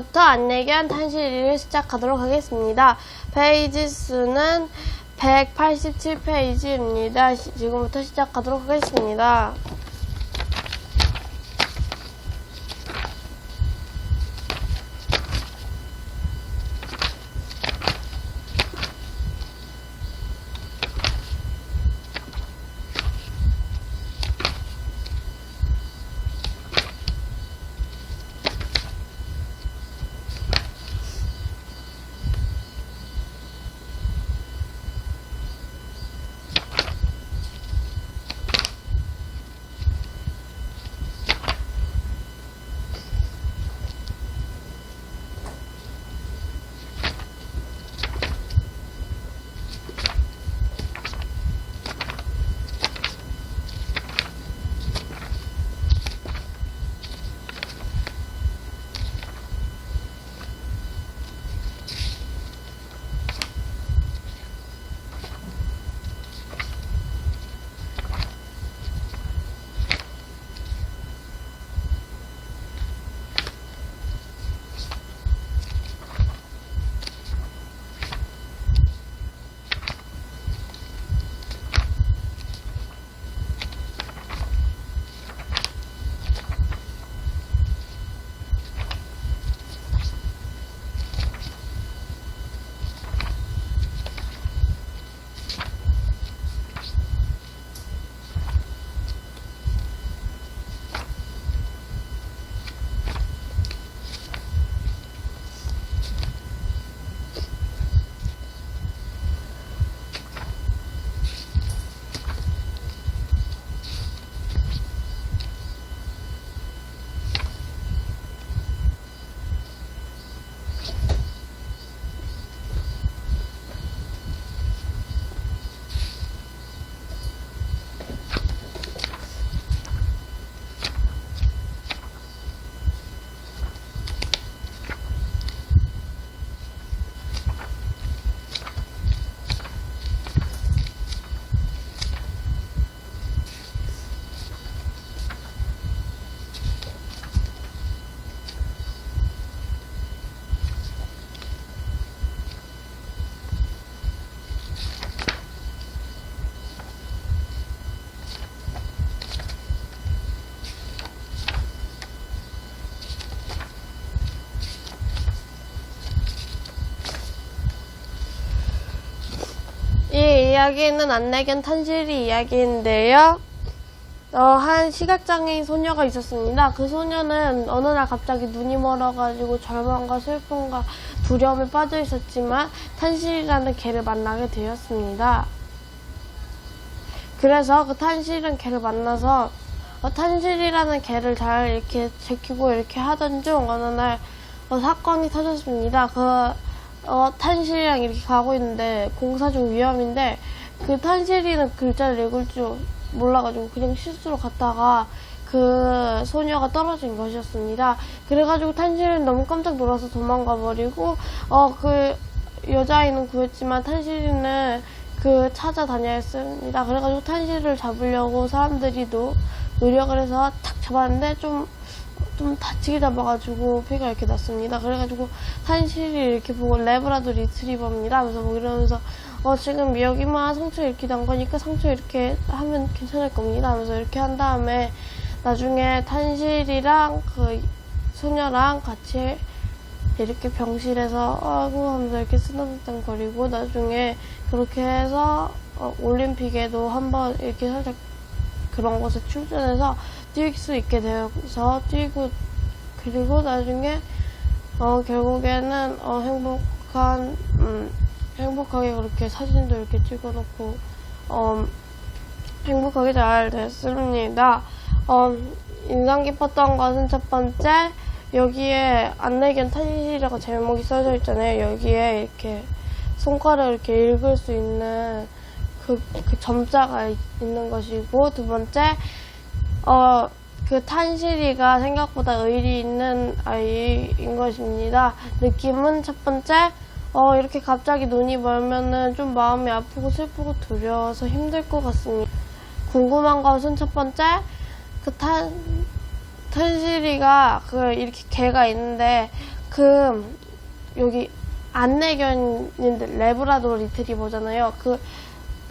지금부터 안내견 탄실이를 시작하도록 하겠습니다. 페이지 수는 187페이지입니다. 지금부터 시작하도록 하겠습니다. 이 이야기는 안내견 탄실이 이야기인데요. 어, 한 시각장애인 소녀가 있었습니다. 그 소녀는 어느 날 갑자기 눈이 멀어가지고 절망과 슬픔과 두려움에 빠져 있었지만 탄실이라는 개를 만나게 되었습니다. 그래서 그 탄실은 개를 만나서 어, 탄실이라는 개를 잘 이렇게 지키고 이렇게 하던 중 어느 날 어, 사건이 터졌습니다. 그 어, 탄실이랑 이렇게 가고 있는데 공사 중 위험인데 그 탄실이는 글자를 읽을 줄 몰라가지고 그냥 실수로 갔다가 그 소녀가 떨어진 것이었습니다. 그래가지고 탄실은 너무 깜짝 놀라서 도망가 버리고 어 그 여자아이는 구했지만 탄실이는 그 찾아다녀야 했습니다. 그래가지고 탄실을 잡으려고 사람들이 노, 노력을 해서 탁 잡았는데 좀 좀 다치게 잡아가지고 피가 이렇게 났습니다. 그래가지고 탄실이 이렇게 보고 레브라도 리트리버입니다. 그래서 뭐 이러면서 어 지금 여기만 상처 이렇게 난 거니까 상처 이렇게 하면 괜찮을 겁니다. 하면서 이렇게 한 다음에 나중에 탄실이랑 그 소녀랑 같이 이렇게 병실에서 아이고 하면서 이렇게 쓰담쓰담 거리고 나중에 그렇게 해서 어, 올림픽에도 한번 이렇게 살짝 그런 곳에 출전해서 뛸 수 있게 되어서 뛰고 그리고 나중에 어 결국에는 어 행복한 음 행복하게 그렇게 사진도 이렇게 찍어놓고 어 행복하게 잘 됐습니다. 어 인상 깊었던 것은 첫 번째 여기에 안내견 탄실이라고 제목이 써져 있잖아요. 여기에 이렇게 손가락을 이렇게 읽을 수 있는 그, 그 점자가 있- 있는 것이고 두 번째 어, 그 탄실이가 생각보다 의리 있는 아이인 것입니다. 느낌은 첫 번째, 어, 이렇게 갑자기 눈이 멀면은 좀 마음이 아프고 슬프고 두려워서 힘들 것 같습니다. 궁금한 것은 첫 번째, 그 탄, 탄실이가 그 이렇게 개가 있는데 그 여기 안내견인데 레브라도 리트리버잖아요. 그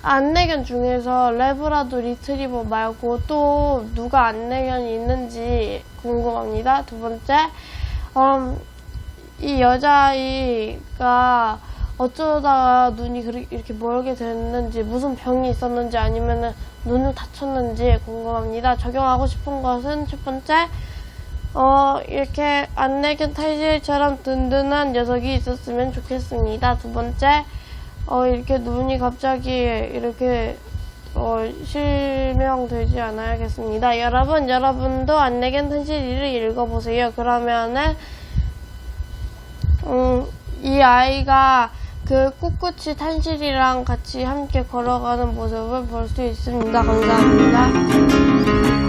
안내견 중에서 레브라도 리트리버 말고 또 누가 안내견이 있는지 궁금합니다. 두 번째, 음, 이 여자아이가 어쩌다가 눈이 이렇게 멀게 됐는지 무슨 병이 있었는지 아니면은 눈을 다쳤는지 궁금합니다. 적용하고 싶은 것은 첫 번째, 어, 이렇게 안내견 탈실처럼 든든한 녀석이 있었으면 좋겠습니다. 두 번째, 어, 이렇게 눈이 갑자기 이렇게, 어, 실명되지 않아야겠습니다. 여러분, 여러분도 안내견 탄실이를 읽어보세요. 그러면은, 음, 이 아이가 그 꿋꿋이 탄실이랑 같이 함께 걸어가는 모습을 볼 수 있습니다. 감사합니다.